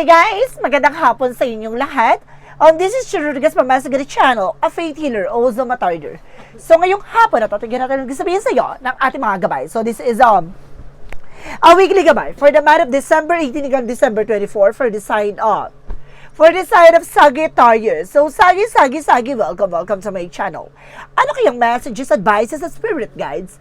Hi guys! Magandang hapon sa inyong lahat. Um, this is Chirurgas Mamasagari Channel, a faith healer, also matarder. So ngayong hapon, natatagyan natin ang sabihin sa iyo ng ating mga gabay. So this is um, a weekly gabay for the month of December 18 hanggang December 24 for the sign of for the sign of Sagittarius. So, Sagi, Sagi, Sagi, welcome, welcome to my channel. Ano kayang messages, advices, at spirit guides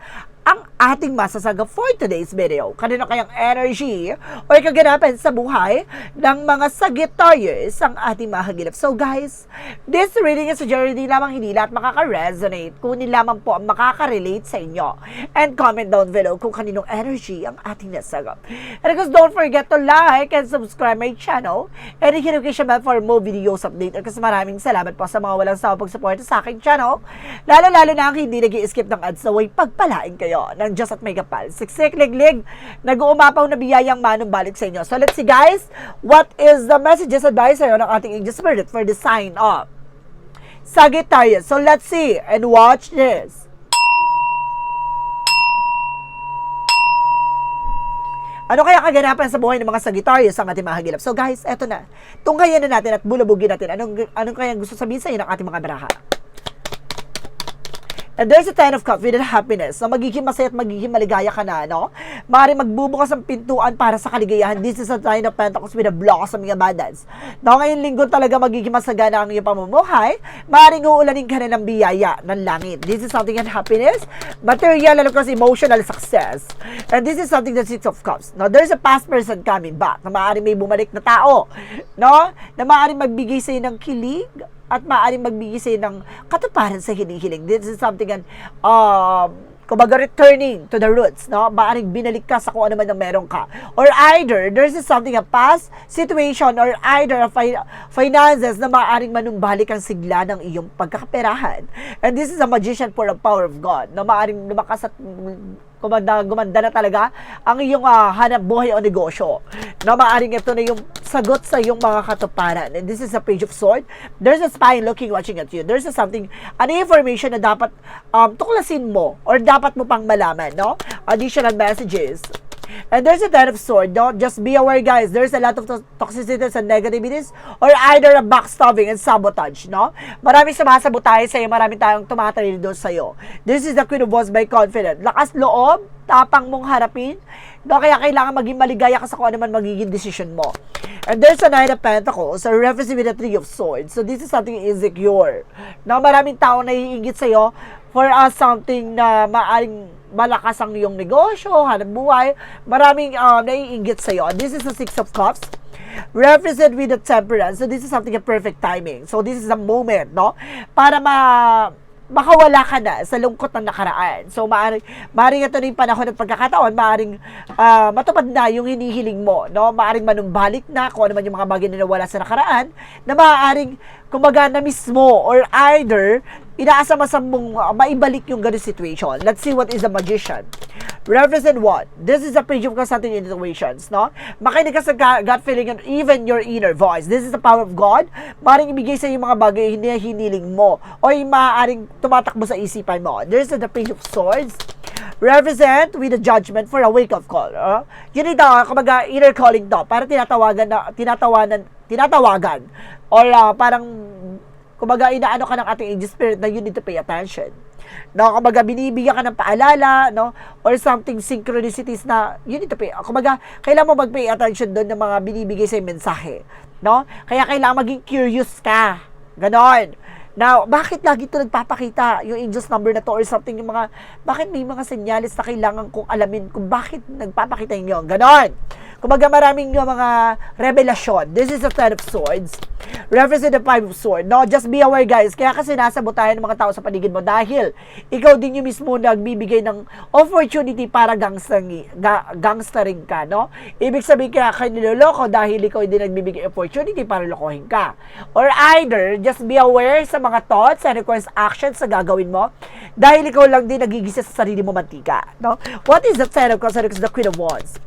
ang ating masasaga for today's video? Kanino kayang energy or kaganapan sa buhay ng mga Sagittarius ang ating mahagilap? So guys, this reading is a journey lamang hindi lahat makaka-resonate, kunin lamang po ang makaka-relate sa inyo. And comment down below kung kaninong energy ang ating nasagap. And of don't forget to like and subscribe my channel and hit notification bell for more videos update. At kasi maraming salamat po sa mga walang sawa pagsuporta sa aking channel. Lalo-lalo na ang hindi nag skip ng ads naway pagpalain kayo ng Diyos at may kapal. Siksik, liglig, nag-uumapaw na biyayang manong balik sa inyo. So let's see guys, what is the messages advice sa'yo ng ating angel spirit for the sign of Sagittarius. So let's see and watch this. Ano kaya kaganapan sa buhay ng mga Sagittarius ang ating mahagilap? So guys, eto na. Tungkayan na natin at bulabugin natin. Anong, anong kaya gusto sabihin sa inyo ng ating mga baraha? And there's a ten of cups with happiness na magiging masaya at magiging maligaya ka na, no? Maaari magbubukas ang pintuan para sa kaligayahan. This is a nine of pentacles with a blossoming abundance. No, ngayon linggo talaga magiging masagana ang iyong pamumuhay. Maaaring uulanin ka na ng biyaya ng langit. This is something in happiness, material, and of course, emotional success. And this is something that six of cups. Now, there's a past person coming back na maaaring may bumalik na tao, no? Na maaaring magbigay sa'yo ng kilig, at maaaring magbigay sa'yo ng katuparan sa hinihiling. This is something an, um, kumbaga returning to the roots, no? Maaring binalik ka sa kung ano man ang meron ka. Or either, there's something a past situation or either a fi- finances na maaring manumbalik ang sigla ng iyong pagkakaperahan. And this is a magician for the power of God, na maaring lumakas at gumanda, gumanda na talaga ang iyong uh, hanap buhay o negosyo. Na maaring ito na yung sagot sa iyong mga katuparan. And this is a page of sword. There's a spy looking, watching at you. There's a something, ano information na dapat um, tuklasin mo or dapat mo pang malaman, no? Additional messages. And there's a ten of sword, no? Just be aware, guys. There's a lot of to- toxicities and negativities or either a backstabbing and sabotage, no? Maraming sumasabotahe sa'yo, maraming tayong tumatalil doon sa'yo. This is the Queen of by confident. Lakas loob, tapang mong harapin, no? Kaya kailangan maging maligaya ka sa kung ano man magiging decision mo. And there's a Nine of Pentacles, a reference with the Three of Swords. So this is something insecure. No, maraming tao naiingit sa'yo for us something na maaring malakas ang iyong negosyo, hanap buhay, maraming uh, naiinggit sa iyo. This is the Six of Cups represent with the temperance. So this is something a perfect timing. So this is a moment, no? Para ma makawala ka na sa lungkot ng nakaraan. So, maaaring, maaaring ito na yung panahon ng pagkakataon, maaaring uh, matupad na yung hinihiling mo, no? Maaaring manumbalik na kung ano man yung mga bagay na nawala sa nakaraan, na maaaring kumaga na mismo or either inaasama-asam mong uh, maibalik yung ganun situation. Let's see what is a magician. Represent what? This is a page of consulting intuitions, no? Makinig ka sa gut feeling and even your inner voice. This is the power of God. Maaaring ibigay sa yung mga bagay na hiniling mo o yung maaaring tumatakbo sa isipan mo. There's the page of swords represent with a judgment for a wake-up call. Uh, yun ito, kumbaga, inner calling to. Para tinatawagan na, tinatawanan, tinatawagan. Or uh, parang, kumbaga, inaano ka ng ating angel spirit na you need to pay attention. No, kumbaga, binibigyan ka ng paalala, no? Or something synchronicities na you need to pay. Kumbaga, kailangan mo mag-pay attention doon ng mga binibigay sa mensahe. No? Kaya kailangan maging curious ka. Ganon. Now, bakit lagi ito nagpapakita yung angels number na to or something yung mga, bakit may mga senyalis na kailangan kong alamin kung bakit nagpapakita yun? Ganon. Kumbaga maraming yung mga revelasyon. This is the Ten of Swords. Represent the Five of Swords. No, just be aware guys. Kaya kasi nasabotayan ng mga tao sa paligid mo dahil ikaw din yung mismo nagbibigay ng opportunity para gangstering, ga, gangstering ka, no? Ibig sabihin kaya kayo niloloko dahil ikaw din nagbibigay opportunity para lokohin ka. Or either, just be aware sa mga thoughts and request actions na gagawin mo dahil ikaw lang din nagigisa sa sarili mo mantika, no? What is the Ten of Cups? The Queen of Wands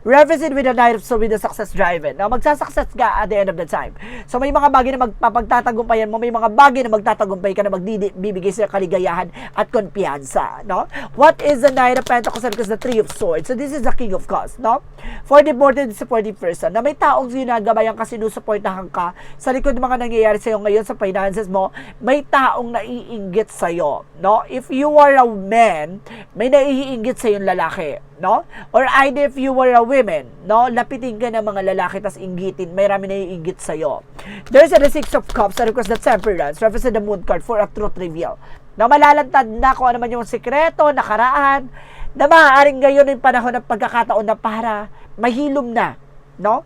Represent with the Knight of Swords with the Success Driven. No, magsasuccess ka at the end of the time. So may mga bagay na magpapagtatagumpayan mo, may mga bagay na magtatagumpay ka na magbibigay sa kaligayahan at kumpiyansa, no? What is the Knight of Pentacles and the Three of Swords? So this is the King of Cups, no? For the important supportive person, na may taong ginagabayan ka, sinusuportahan ka sa likod ng mga nangyayari sa'yo ngayon sa finances mo, may taong naiinggit sa'yo, no? If you are a man, may naiinggit sa'yo yung lalaki, no? Or either if you were a woman, no? Lapitin ka ng mga lalaki tas inggitin, may rami naiinggit sa'yo. There's a Six of Cups that requires the Temperance, represent the Moon card for a truth reveal. Na malalantad na kung ano man yung sekreto, nakaraan, na maaaring ngayon yung panahon ng pagkakataon na para mahilom na, no?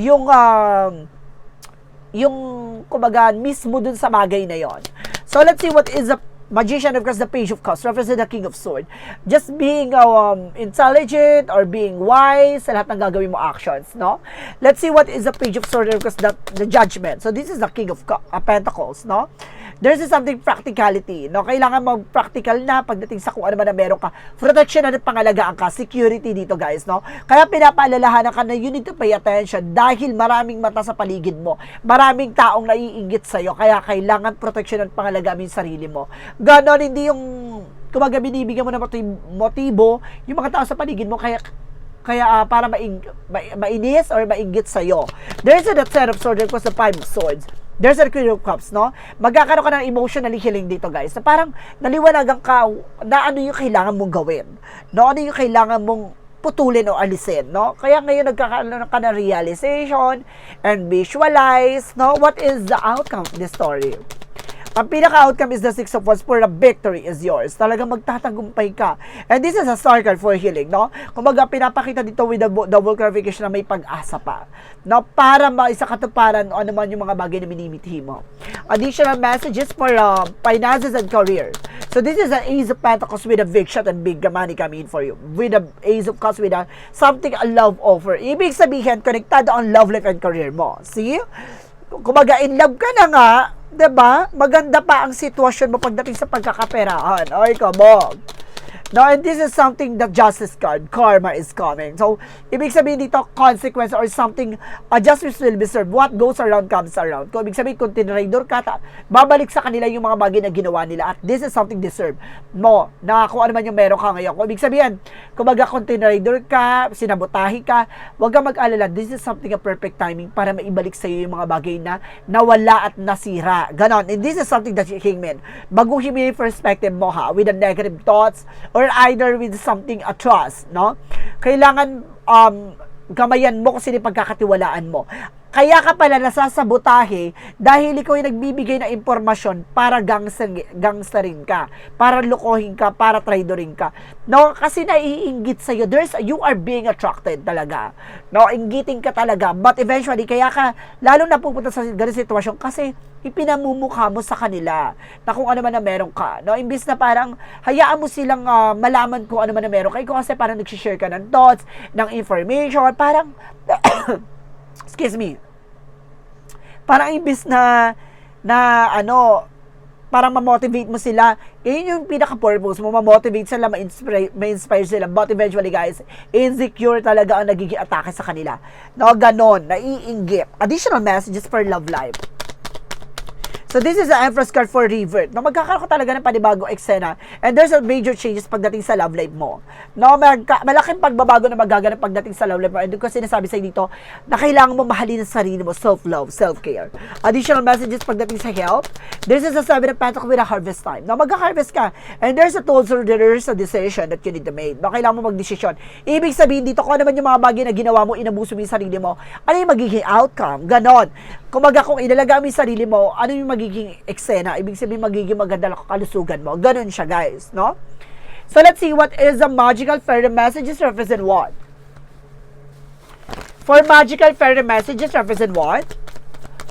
Yung, um, yung, kumbaga, mismo dun sa bagay na yon. So, let's see what is the Magician, of course, the Page of Cups, represent the King of Sword. Just being um, intelligent or being wise sa lahat ng gagawin mo actions, no? Let's see what is the Page of Sword, of course, the, the Judgment. So, this is the King of uh, Pentacles, no? There's something practicality, no? Kailangan mag-practical na pagdating sa kung ano man na meron ka. Protection na pangalagaan ka. Security dito, guys, no? Kaya pinapaalalahanan ka na you need to pay attention dahil maraming mata sa paligid mo. Maraming taong naiinggit sa'yo. Kaya kailangan protection at pangalagaan mo yung sarili mo. Ganon, hindi yung kumaga binibigyan mo ng motibo yung mga tao sa paligid mo kaya kaya ah, para maing, ma- mainis or mainggit sa'yo. There's a Ten of Swords, course, the Five of Swords. There's a Queen of Cups, no? Magkakaroon ka ng emotionally healing dito, guys. Na parang naliwanagan ka na ano yung kailangan mong gawin. No? Ano yung kailangan mong putulin o alisin, no? Kaya ngayon nagkakaroon ka ng realization and visualize, no? What is the outcome of this story? Ang pinaka-outcome is the Six of Wands for the victory is yours. Talagang magtatagumpay ka. And this is a star card for healing, no? Kumbaga, pinapakita dito with the double clarification na may pag-asa pa. No? Para maisa katuparan o ano man yung mga bagay na minimithi mo. Additional messages for uh, finances and career. So this is an Ace of Pentacles with a big shot and big money coming in for you. With a Ace of Cups with a something a love offer. Ibig sabihin, konektado ang love life and career mo. See? Kumaga, in love ka na nga, 'di ba? Maganda pa ang sitwasyon mo pagdating sa pagkakaperahan. Ay, kabog. No, and this is something that justice card, karma is coming. So, ibig sabihin dito, consequence or something, uh, justice will be served. What goes around comes around. Kung ibig sabihin, kung tinraidor ka, ta- babalik sa kanila yung mga bagay na ginawa nila. At this is something deserved mo, na kung ano man yung meron ka ngayon. Kung ibig sabihin, kumbaga kung tinraidor ka, sinabotahi ka, huwag kang mag-alala. This is something a perfect timing para maibalik sa iyo yung mga bagay na nawala at nasira. Ganon. And this is something that you hingmin. Baguhin mo yung perspective mo ha, with the negative thoughts or either with something a trust, no? Kailangan um, gamayan mo yung pagkakatiwalaan mo. Kaya ka pala nasasabotahe dahil ikaw yung nagbibigay ng impormasyon para gangster, gangsterin ka, para lukohin ka, para traidorin ka. No, kasi naiinggit sa iyo. There's you are being attracted talaga. No, inggiting ka talaga. But eventually kaya ka lalo na pupunta sa ganung sitwasyon kasi ipinamumukha mo sa kanila na kung ano man na meron ka. No, imbis na parang hayaan mo silang ah, malaman kung ano man na meron ka. Ikaw kasi parang nag-share ka ng thoughts, ng information, parang excuse me, parang imbis na, na ano, parang ma-motivate mo sila, yun yung pinaka-purpose mo, ma-motivate sila, ma-inspire, ma-inspire sila. But eventually, guys, insecure talaga ang nagiging atake sa kanila. No, ganon, naiinggit. Additional messages for love life. So this is the Empress card for revert. No, magkakaroon ka talaga ng panibagong eksena and there's a major changes pagdating sa love life mo. No, magka, malaking pagbabago na magaganap pagdating sa love life mo. And ko sinasabi sa dito na kailangan mo mahalin ang sarili mo, self-love, self-care. Additional messages pagdating sa health. This is a seven of pentacles with a harvest time. No, magka-harvest ka. And there's a told so there's a decision that you need to make. No, kailangan mo magdesisyon. Ibig sabihin dito, kung ano man yung mga bagay na ginawa mo, inabuso mo yung sarili mo, ano yung magiging outcome? Ganon. Kumaga kung ilalaga mo yung sarili mo, ano yung magiging eksena? Ibig sabihin magiging maganda lang kalusugan mo. Ganon siya, guys, no? So let's see what is the magical fairy messages represent what? For magical fairy messages represent what?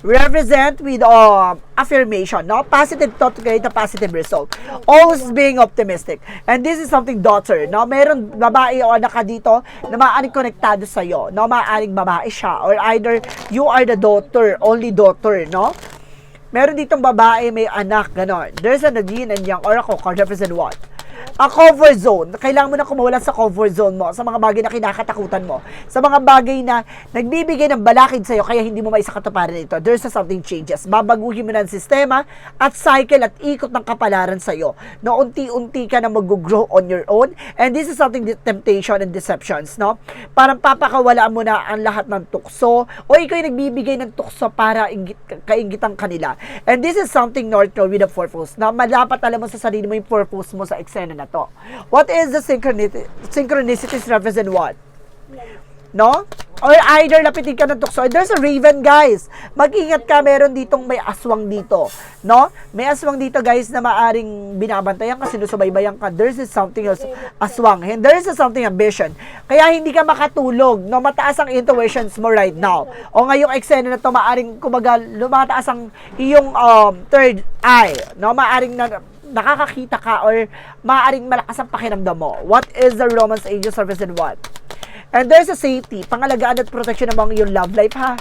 Represent with um, affirmation, no? Positive thought to create a positive result. Always being optimistic. And this is something daughter, no? Meron babae o anak ka dito na maaaring konektado sa iyo, no? Maaaring babae siya or either you are the daughter, only daughter, no? Meron ditong babae, may anak, ganon. There's a yin and yang oracle card represent what? A comfort zone. Kailangan mo na kumawala sa comfort zone mo, sa mga bagay na kinakatakutan mo, sa mga bagay na nagbibigay ng balakid sa'yo kaya hindi mo maisakatuparan ito. There's a something changes. Babaguhin mo na ang sistema at cycle at ikot ng kapalaran sa'yo na unti-unti ka na mag-grow on your own. And this is something the temptation and deceptions, no? Parang papakawalaan mo na ang lahat ng tukso o ikaw yung nagbibigay ng tukso para ingit, kaingitan kanila. And this is something North with a purpose na malapat alam mo sa sarili mo yung purpose mo sa eksena na to. What is the synchronicity? Synchronicities represent what? No? Or either lapitin ka ng tukso. There's a raven, guys. Mag-ingat ka, meron ditong may aswang dito. No? May aswang dito, guys, na maaring binabantayan ka, sinusubaybayan ka. There's something else, aswang. And there is something ambition. Kaya hindi ka makatulog, no? Mataas ang intuitions mo right now. O ngayong eksena na to, maaring, kumaga, lumataas ang iyong um, third eye. No? Maaring na, nakakakita ka or maaaring malakas ang pakiramdam mo. What is the Romance Angel Service and what? And there's a safety, pangalagaan at protection ng mga yung love life ha.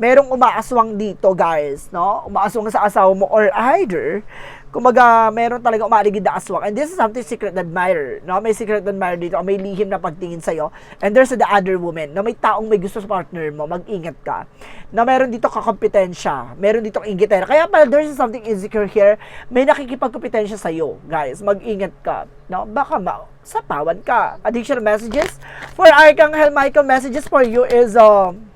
Merong umaaswang dito guys, no? Umaaswang sa asawa mo or either, kumaga meron talaga umaaligid na aswang. And this is something secret admirer, no? May secret admirer dito, may lihim na pagtingin sa'yo. And there's the other woman, na may taong may gusto sa partner mo, mag-ingat ka. Na meron dito kakompetensya, meron dito ingitera. Kaya pala there's something insecure here, may nakikipagkompetensya sa'yo, guys. Mag-ingat ka, no? Baka ma sapawan ka. Additional messages for Archangel Michael messages for you is um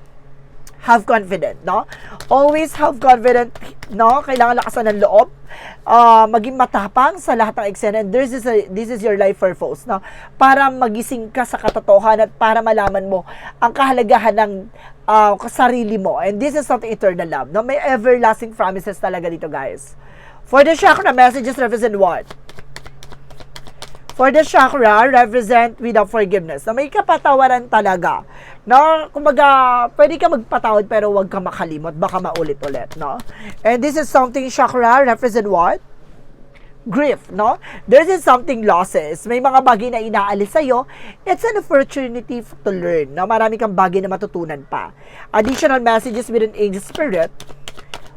have confident, no? Always have confident, no? Kailangan lakasan ng loob. Uh, maging matapang sa lahat ng eksena. And this is, a, this is your life purpose, no? Para magising ka sa katotohanan at para malaman mo ang kahalagahan ng uh, sarili mo. And this is something eternal love, no? May everlasting promises talaga dito, guys. For the chakra messages represent what? For the chakra, represent without forgiveness. Na may kapatawaran talaga. No? Kumbaga, pwede ka magpatawad pero huwag ka makalimot. Baka maulit-ulit, no? And this is something chakra, represent what? grief, no? There is something losses. May mga bagay na inaalis sa'yo. It's an opportunity to learn, no? Marami kang bagay na matutunan pa. Additional messages with an angel spirit.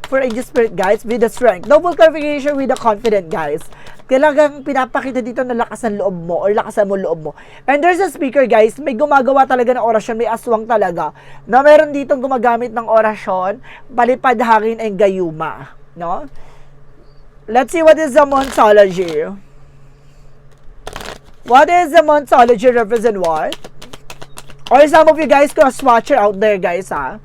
For angel spirit, guys, with the strength. Double clarification with the confident, guys. Talagang pinapakita dito na lakas ng loob mo or lakasan mo loob mo. And there's a speaker, guys, may gumagawa talaga ng orasyon, may aswang talaga, na meron ditong gumagamit ng orasyon, palipad hangin and gayuma, no? Let's see what is the Monsology. What is the Monsology represent what? Or some of you guys ko swatcher out there guys ha.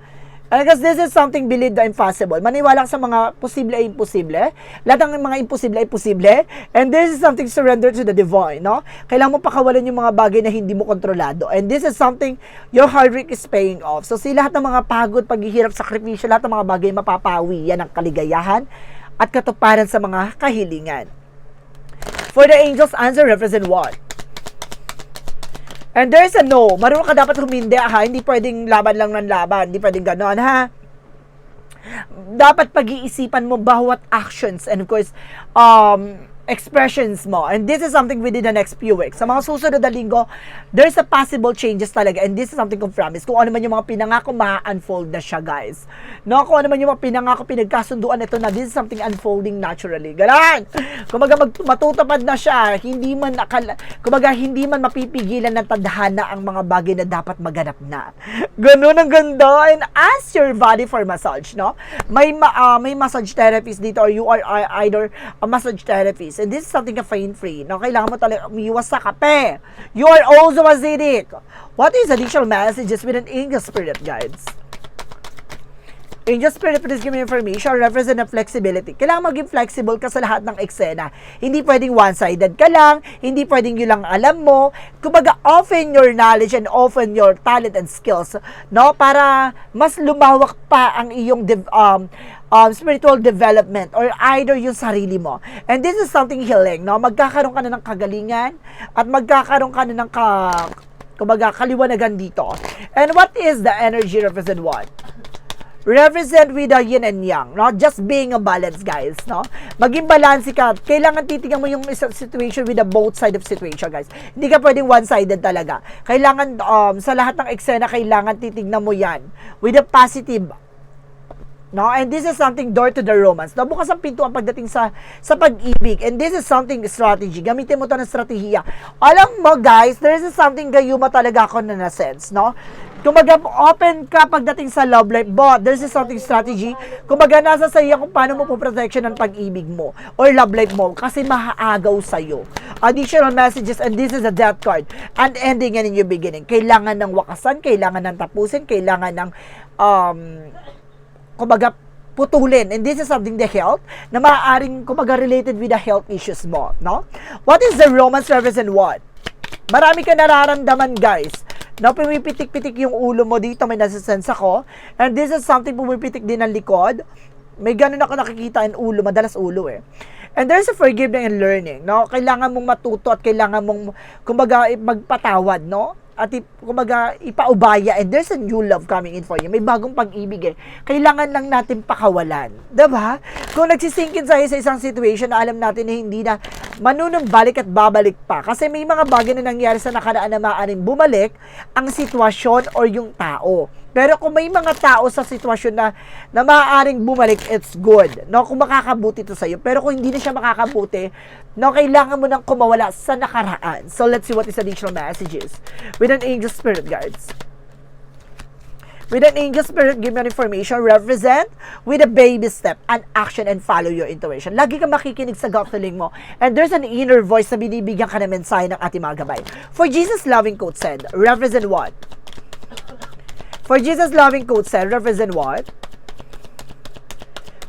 Because this is something believe the impossible. Maniwala ka sa mga posible ay imposible. Lahat ng mga imposible ay posible. And this is something surrender to the divine, no? Kailangan mo pakawalan yung mga bagay na hindi mo kontrolado. And this is something your hard work is paying off. So, si lahat ng mga pagod, paghihirap, sakripisyo, lahat ng mga bagay mapapawi yan ang kaligayahan at katuparan sa mga kahilingan. For the angels, answer represent what? And there's a no. Marunong ka dapat humindi, ha? Hindi pwedeng laban lang ng laban. Hindi pwedeng ganon, ha? Dapat pag-iisipan mo bawat actions and of course, um, expressions mo. And this is something within the next few weeks. Sa mga susunod na linggo, there's a possible changes talaga. And this is something kong promise. Kung ano man yung mga pinangako, ma-unfold na siya, guys. No? Kung ano man yung mga pinangako, pinagkasunduan ito na this is something unfolding naturally. Ganon! Kumaga mag, matutupad na siya. Hindi man akala, kumaga hindi man mapipigilan ng tadhana ang mga bagay na dapat maganap na. Ganun ang ganda. And ask your body for massage, no? May ma, uh, may massage therapist dito or you are either a massage therapist and this is something caffeine-free. No, kailangan mo talaga umiwas sa kape. You are also acidic. What is additional messages with an angel spirit guides? Angel Spirit, please give me information. Represent ng flexibility. Kailangan maging flexible ka sa lahat ng eksena. Hindi pwedeng one-sided ka lang. Hindi pwedeng yun lang alam mo. Kumbaga, open your knowledge and open your talent and skills. No? Para mas lumawak pa ang iyong um, um, spiritual development or either yung sarili mo. And this is something healing. No? Magkakaroon ka na ng kagalingan at magkakaroon ka na ng ka, kumbaga, kaliwanagan dito. And what is the energy represent what? Represent with the yin and yang, not just being a balance, guys, no? Maging balance ka. Kailangan titingnan mo yung isang situation with the both side of situation, guys. Hindi ka pwedeng one-sided talaga. Kailangan, um, sa lahat ng eksena, kailangan titingnan mo yan with a positive No? And this is something door to the romance. No? Bukas ang pintuan pagdating sa sa pag-ibig. And this is something strategy. Gamitin mo to ng strategiya. Alam mo guys, there is something gayuma talaga ako na na-sense, no? Kumaga, open ka pagdating sa love life, but there's something strategy. Kumaga, nasa sa'yo kung paano mo po protection ng pag-ibig mo or love life mo kasi maaagaw sa'yo. Additional messages and this is a death card. An ending and a new beginning. Kailangan ng wakasan, kailangan ng tapusin, kailangan ng um, kumbaga, putulin. And this is something the health na maaaring kumbaga related with the health issues mo, no? What is the romance represent what? Marami ka nararamdaman, guys. Na pumipitik-pitik yung ulo mo dito, may nasisense ako. And this is something pumipitik din ang likod. May ganun ako nakikita in ulo, madalas ulo eh. And there's a forgiving and learning, no? Kailangan mong matuto at kailangan mong, kumbaga, magpatawad, no? At kumbaga, ipaubaya and there's a new love coming in for you. May bagong pag-ibig eh. Kailangan lang natin pakawalan. 'Di ba? Kung nagsisingkin sa'yo sa isang situation na alam natin na hindi na manunumbalik at babalik pa. Kasi may mga bagay na nangyari sa nakaraan na maaaring bumalik ang sitwasyon or yung tao. Pero kung may mga tao sa sitwasyon na, na maaaring bumalik, it's good. No? Kung makakabuti to sa'yo. Pero kung hindi na siya makakabuti, no, kailangan mo nang kumawala sa nakaraan. So, let's see what is additional messages. With an angel spirit guards. With an angel spirit, give me an information, represent with a baby step, an action, and follow your intuition. Lagi ka makikinig sa gut feeling mo. And there's an inner voice na binibigyan ka ng mensahe ng ating mga gabay. For Jesus' loving quote said, represent what? For Jesus' loving quote said, represent what?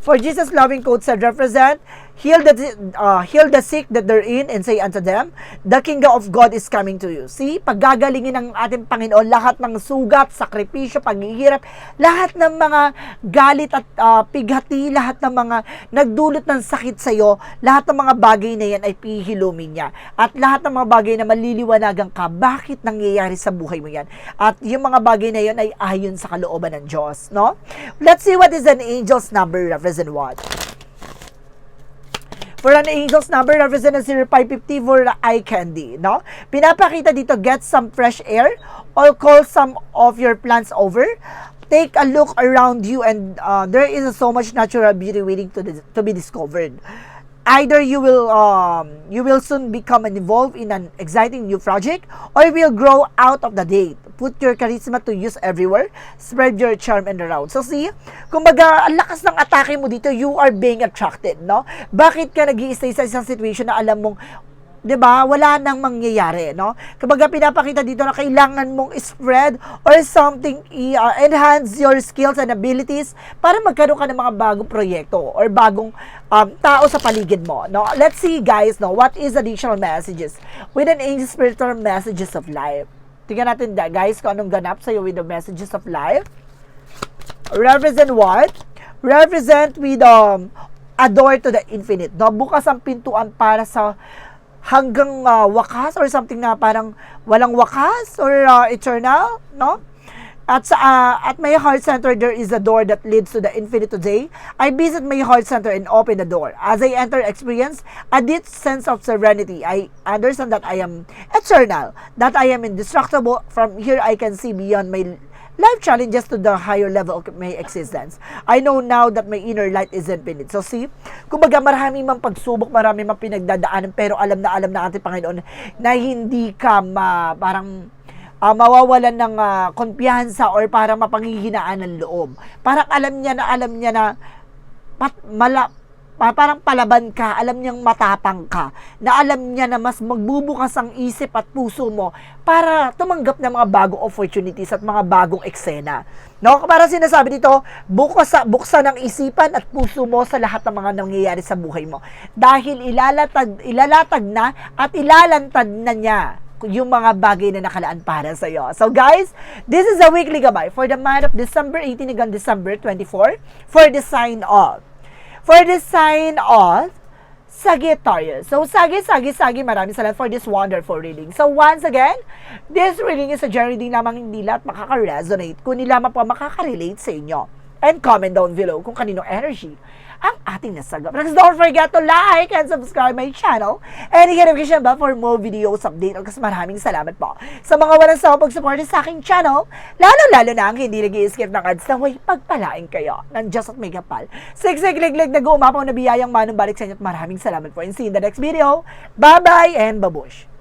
For Jesus' loving quote said, represent, heal the, uh, heal the sick that they're in and say unto them, the kingdom of God is coming to you. See, paggagalingin ng ating Panginoon, lahat ng sugat, sakripisyo, paghihirap, lahat ng mga galit at uh, pighati, lahat ng mga nagdulot ng sakit sa iyo, lahat ng mga bagay na yan ay pihilumin niya. At lahat ng mga bagay na maliliwanagan ka, bakit nangyayari sa buhay mo yan? At yung mga bagay na yan ay ayon sa kalooban ng Diyos, no? Let's see what is an angel's number represent what? For an angel's number, represent a 0550 for eye candy, no? Pinapakita dito, get some fresh air or call some of your plants over. Take a look around you and uh, there is so much natural beauty waiting to, to be discovered. Either you will um, you will soon become involved in an exciting new project or will grow out of the date. Put your charisma to use everywhere. Spread your charm and around. So see, kumbaga, ang lakas ng atake mo dito, you are being attracted, no? Bakit ka nag stay sa isang situation na alam mong 'di ba? Wala nang mangyayari, no? Kumbaga pinapakita dito na kailangan mong spread or something uh, enhance your skills and abilities para magkaroon ka ng mga bagong proyekto or bagong um, tao sa paligid mo, no? Let's see guys, no, what is additional messages with an angel spiritual messages of life. Tingnan natin guys kung anong ganap sa'yo with the messages of life. Represent what? Represent with um, a door to the infinite. No? Bukas ang pintuan para sa hanggang uh, wakas or something na parang walang wakas or uh, eternal, no? At sa uh, at my heart center there is a door that leads to the infinite today. I visit my heart center and open the door. As I enter experience a deep sense of serenity. I understand that I am eternal, that I am indestructible. From here I can see beyond my life challenges to the higher level of my existence. I know now that my inner light is infinite. So see, kumbaga marami mang pagsubok, marami mang pinagdadaanan, pero alam na alam na ating Panginoon na hindi ka ma, parang uh, mawawalan ng uh, kumpiyansa or parang mapanghihinaan ng loob. Parang alam niya na alam niya na pat, mala, pa- parang palaban ka, alam niyang matapang ka, na alam niya na mas magbubukas ang isip at puso mo para tumanggap ng mga bagong opportunities at mga bagong eksena. No? Para sinasabi dito, bukas sa, buksan ang isipan at puso mo sa lahat ng mga nangyayari sa buhay mo. Dahil ilalatag, ilalatag na at ilalantad na niya yung mga bagay na nakalaan para sa iyo. So guys, this is a weekly gabay for the month of December 18 hanggang December 24 for the sign off for the sign of Sagittarius. So, Sagi, Sagi, Sagi, maraming salamat for this wonderful reading. So, once again, this reading is a journey din lamang hindi lahat makaka-resonate, kundi lamang po makaka-relate sa inyo. And comment down below kung kanino energy ang ating nasagap. Next, don't forget to like and subscribe my channel and hit notification bell for more videos update. Kasi maraming salamat po sa mga walang sawa pag-support sa aking channel, lalo-lalo na ang hindi nag skip ng ads na way pagpalain kayo ng Diyos at may kapal. Sigsig liglig nag-uumapaw na biyayang manumbalik sa inyo at maraming salamat po and see you in the next video. Bye-bye and babush!